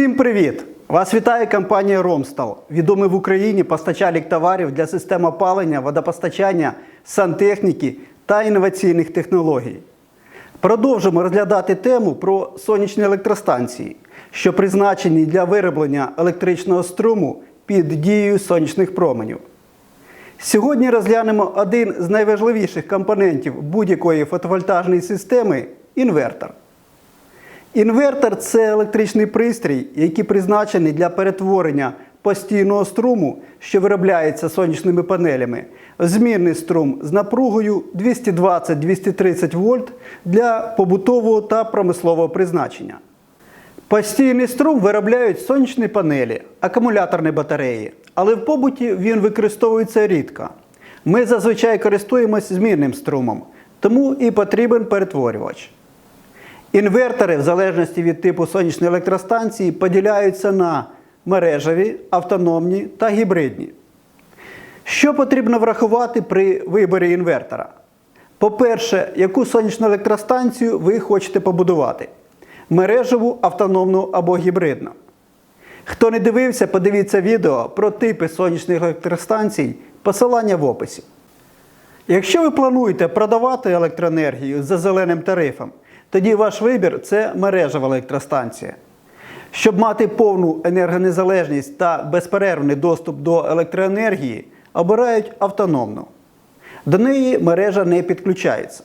Всім привіт! Вас вітає компанія Ромстал, відомий в Україні постачальник товарів для систем опалення, водопостачання, сантехніки та інноваційних технологій. Продовжимо розглядати тему про сонячні електростанції, що призначені для вироблення електричного струму під дією сонячних променів. Сьогодні розглянемо один з найважливіших компонентів будь-якої фотовольтажної системи інвертор. Інвертор це електричний пристрій, який призначений для перетворення постійного струму, що виробляється сонячними панелями, в змінний струм з напругою 220-230 вольт для побутового та промислового призначення. Постійний струм виробляють сонячні панелі, акумуляторні батареї, але в побуті він використовується рідко. Ми зазвичай користуємось змінним струмом, тому і потрібен перетворювач. Інвертори, в залежності від типу сонячної електростанції, поділяються на мережеві, автономні та гібридні. Що потрібно врахувати при виборі інвертора? По-перше, яку сонячну електростанцію ви хочете побудувати: мережеву, автономну або гібридну. Хто не дивився, подивіться відео про типи сонячних електростанцій, посилання в описі. Якщо ви плануєте продавати електроенергію за зеленим тарифом, тоді ваш вибір це мережева електростанція. Щоб мати повну енергонезалежність та безперервний доступ до електроенергії, обирають автономну. До неї мережа не підключається.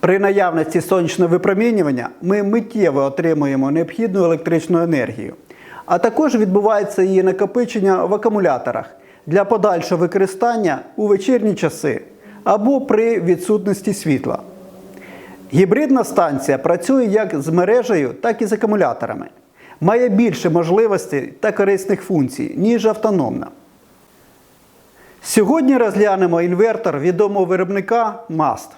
При наявності сонячного випромінювання ми миттєво отримуємо необхідну електричну енергію, а також відбувається її накопичення в акумуляторах для подальшого використання у вечірні часи або при відсутності світла. Гібридна станція працює як з мережею, так і з акумуляторами. Має більше можливостей та корисних функцій, ніж автономна. Сьогодні розглянемо інвертор відомого виробника MAST.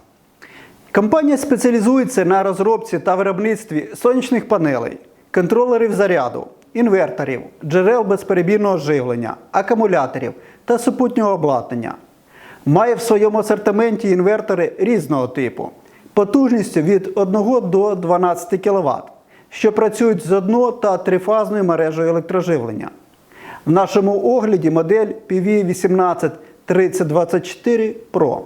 Компанія спеціалізується на розробці та виробництві сонячних панелей, контролерів заряду, інверторів, джерел безперебійного живлення, акумуляторів та супутнього обладнання. Має в своєму асортименті інвертори різного типу потужністю від 1 до 12 кВт, що працюють з одно- та трифазною мережею електроживлення. В нашому огляді модель PV183024 Pro.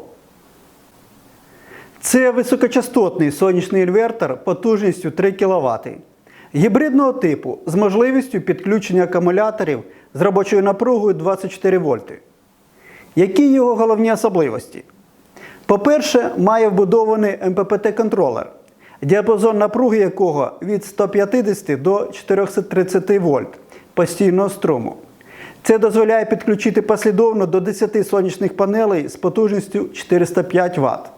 Це високочастотний сонячний інвертор потужністю 3 кВт. Гібридного типу з можливістю підключення акумуляторів з робочою напругою 24 вольти. Які його головні особливості? По-перше, має вбудований МППТ-контролер, діапазон напруги якого від 150 до 430 вольт постійного струму. Це дозволяє підключити послідовно до 10 сонячних панелей з потужністю 405 Вт.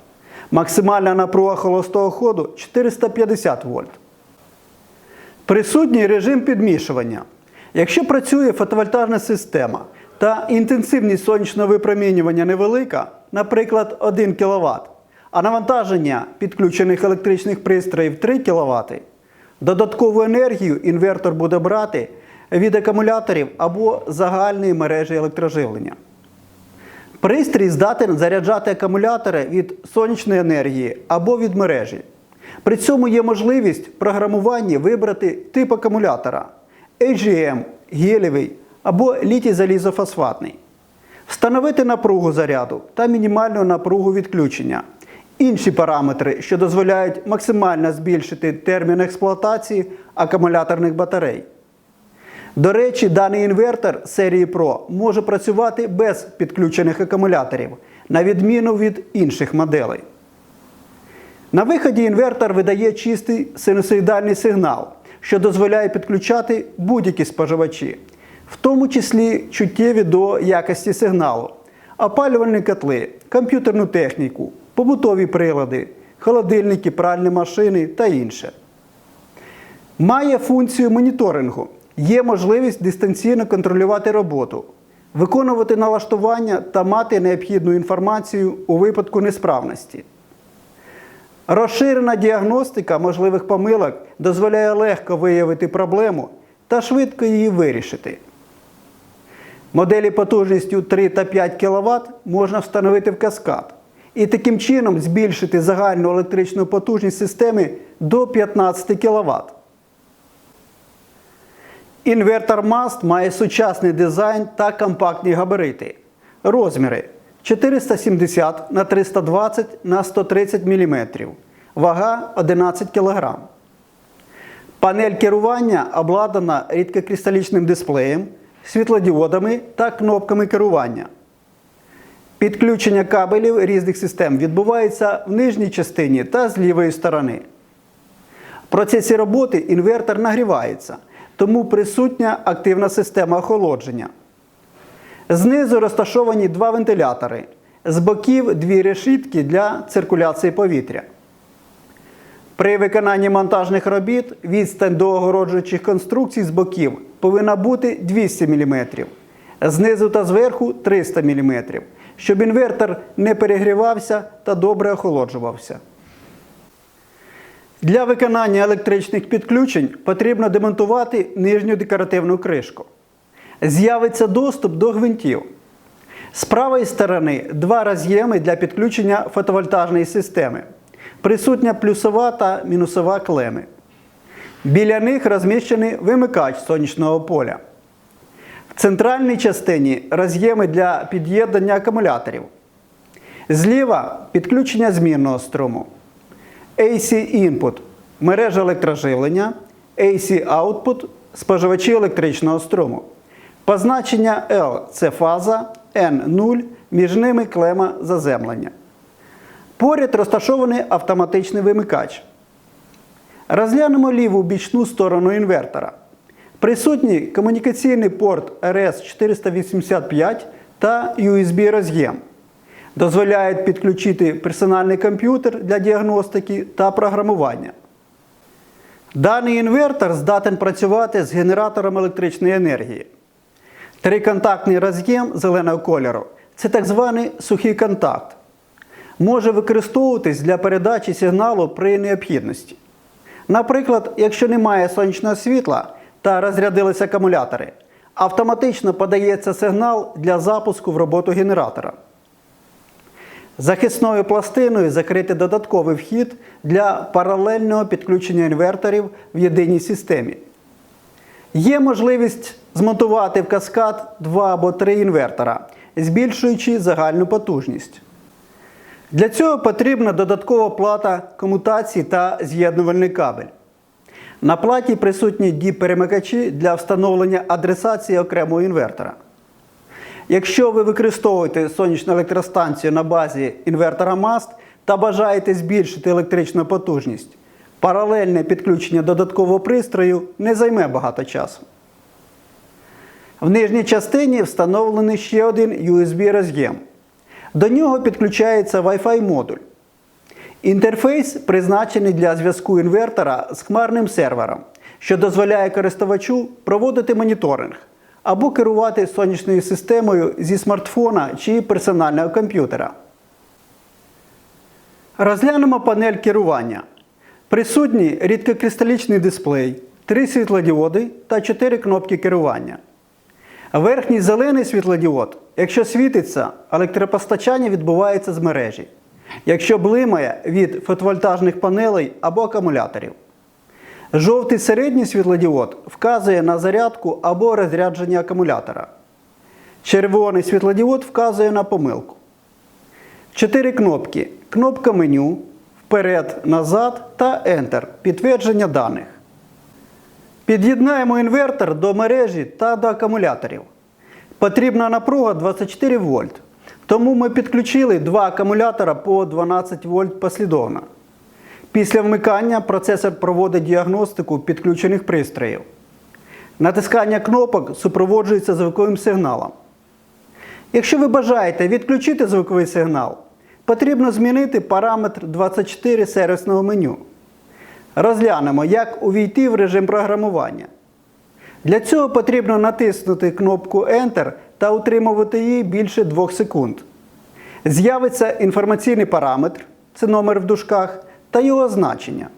Максимальна напруга холостого ходу 450 вольт. Присутній режим підмішування. Якщо працює фотовольтажна система та інтенсивність сонячного випромінювання невелика, наприклад, 1 кВт, а навантаження підключених електричних пристроїв 3 кВт, додаткову енергію інвертор буде брати від акумуляторів або загальної мережі електроживлення. Пристрій здатен заряджати акумулятори від сонячної енергії або від мережі. При цьому є можливість в програмуванні вибрати тип акумулятора AGM, гелєвий або літій залізофосфатний, встановити напругу заряду та мінімальну напругу відключення, інші параметри, що дозволяють максимально збільшити термін експлуатації акумуляторних батарей. До речі, даний інвертор серії Pro може працювати без підключених акумуляторів, на відміну від інших моделей. На виході інвертор видає чистий синусоїдальний сигнал, що дозволяє підключати будь-які споживачі, в тому числі чуттєві до якості сигналу, опалювальні котли, комп'ютерну техніку, побутові прилади, холодильники, пральні машини та інше. Має функцію моніторингу. Є можливість дистанційно контролювати роботу, виконувати налаштування та мати необхідну інформацію у випадку несправності. Розширена діагностика можливих помилок дозволяє легко виявити проблему та швидко її вирішити. Моделі потужністю 3 та 5 кВт можна встановити в каскад і таким чином збільшити загальну електричну потужність системи до 15 кВт. Інвертор MAST має сучасний дизайн та компактні габарити. Розміри 470 на 320 на 130 мм. Вага 11 кг. Панель керування обладнана рідкокристалічним дисплеєм, світлодіодами та кнопками керування. Підключення кабелів різних систем відбувається в нижній частині та з лівої сторони. В процесі роботи інвертор нагрівається, тому присутня активна система охолодження. Знизу розташовані два вентилятори, з боків дві решітки для циркуляції повітря. При виконанні монтажних робіт відстань до огороджуючих конструкцій з боків повинна бути 200 мм, знизу та зверху 300 мм, щоб інвертор не перегрівався та добре охолоджувався. Для виконання електричних підключень потрібно демонтувати нижню декоративну кришку. З'явиться доступ до гвинтів. З правої сторони два роз'єми для підключення фотовольтажної системи. Присутня плюсова та мінусова клеми. Біля них розміщений вимикач сонячного поля. В центральній частині роз'єми для під'єднання акумуляторів. Зліва підключення змінного струму. AC Input мережа електроживлення, AC Output споживачі електричного струму. Позначення L це фаза, N 0, між ними клема заземлення. Поряд розташований автоматичний вимикач. Розглянемо ліву бічну сторону інвертора. Присутній комунікаційний порт RS485 та USB роз'єм. Дозволяють підключити персональний комп'ютер для діагностики та програмування. Даний інвертор здатен працювати з генератором електричної енергії. Триконтактний роз'єм зеленого кольору це так званий сухий контакт. Може використовуватись для передачі сигналу при необхідності. Наприклад, якщо немає сонячного світла та розрядилися акумулятори, автоматично подається сигнал для запуску в роботу генератора. Захисною пластиною закрити додатковий вхід для паралельного підключення інверторів в єдиній системі. Є можливість змонтувати в каскад 2 або 3 інвертора, збільшуючи загальну потужність. Для цього потрібна додаткова плата комутації та з'єднувальний кабель. На платі присутні діп-перемикачі для встановлення адресації окремого інвертора. Якщо ви використовуєте сонячну електростанцію на базі інвертора MAST та бажаєте збільшити електричну потужність, паралельне підключення додаткового пристрою не займе багато часу. В нижній частині встановлений ще один USB роз'єм. До нього підключається Wi-Fi модуль. Інтерфейс призначений для зв'язку інвертора з хмарним сервером, що дозволяє користувачу проводити моніторинг або керувати сонячною системою зі смартфона чи персонального комп'ютера. Розглянемо панель керування. Присутній рідкокристалічний дисплей, три світлодіоди та 4 кнопки керування. Верхній зелений світлодіод, якщо світиться, електропостачання відбувається з мережі. Якщо блимає від фотовольтажних панелей або акумуляторів. Жовтий середній світлодіод вказує на зарядку або розрядження акумулятора. Червоний світлодіод вказує на помилку. Чотири кнопки. Кнопка меню, вперед, назад та Enter підтвердження даних. Під'єднаємо інвертор до мережі та до акумуляторів. Потрібна напруга 24 вольт. Тому ми підключили два акумулятора по 12 вольт послідовно. Після вмикання процесор проводить діагностику підключених пристроїв. Натискання кнопок супроводжується звуковим сигналом. Якщо ви бажаєте відключити звуковий сигнал, потрібно змінити параметр 24 сервісного меню. Розглянемо, як увійти в режим програмування. Для цього потрібно натиснути кнопку Enter та утримувати її більше 2 секунд. З'явиться інформаційний параметр, це номер в дужках, та його значення.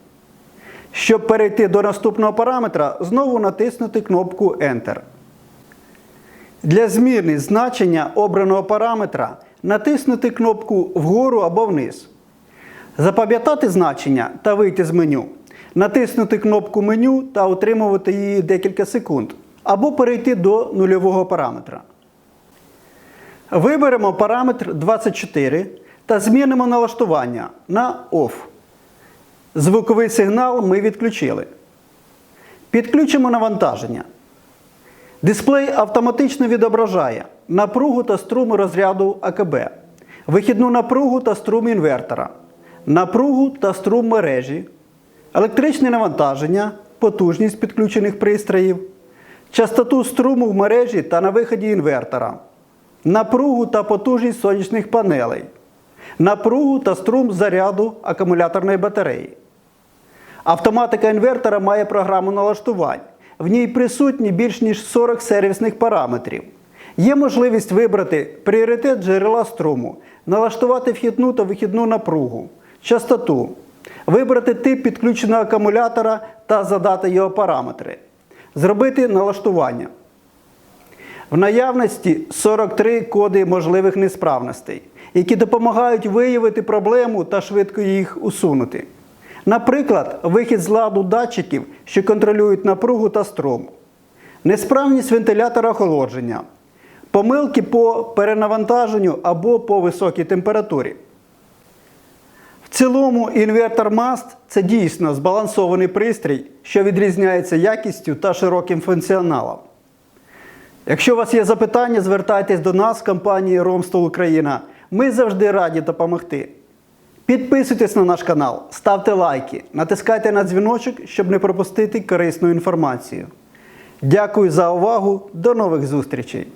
Щоб перейти до наступного параметра, знову натиснути кнопку Enter. Для зміни значення обраного параметра натиснути кнопку вгору або вниз. Запам'ятати значення та вийти з меню. Натиснути кнопку меню та утримувати її декілька секунд. або перейти до нульового параметра. Виберемо параметр 24 та змінимо налаштування на OFF. Звуковий сигнал ми відключили. Підключимо навантаження. Дисплей автоматично відображає напругу та струм розряду АКБ, вихідну напругу та струм інвертора, напругу та струм мережі, електричне навантаження, потужність підключених пристроїв, частоту струму в мережі та на виході інвертора, напругу та потужність сонячних панелей, напругу та струм заряду акумуляторної батареї. Автоматика інвертора має програму налаштувань. В ній присутні більш ніж 40 сервісних параметрів. Є можливість вибрати пріоритет джерела струму, налаштувати вхідну та вихідну напругу, частоту, вибрати тип підключеного акумулятора та задати його параметри, зробити налаштування. В наявності 43 коди можливих несправностей, які допомагають виявити проблему та швидко їх усунути. Наприклад, вихід з ладу датчиків, що контролюють напругу та струм, несправність вентилятора охолодження, помилки по перенавантаженню або по високій температурі. В цілому інвертор MAST – це дійсно збалансований пристрій, що відрізняється якістю та широким функціоналом. Якщо у вас є запитання, звертайтесь до нас, компанії Ромстол Україна. Ми завжди раді допомогти. Підписуйтесь на наш канал, ставте лайки, натискайте на дзвіночок, щоб не пропустити корисну інформацію. Дякую за увагу. До нових зустрічей!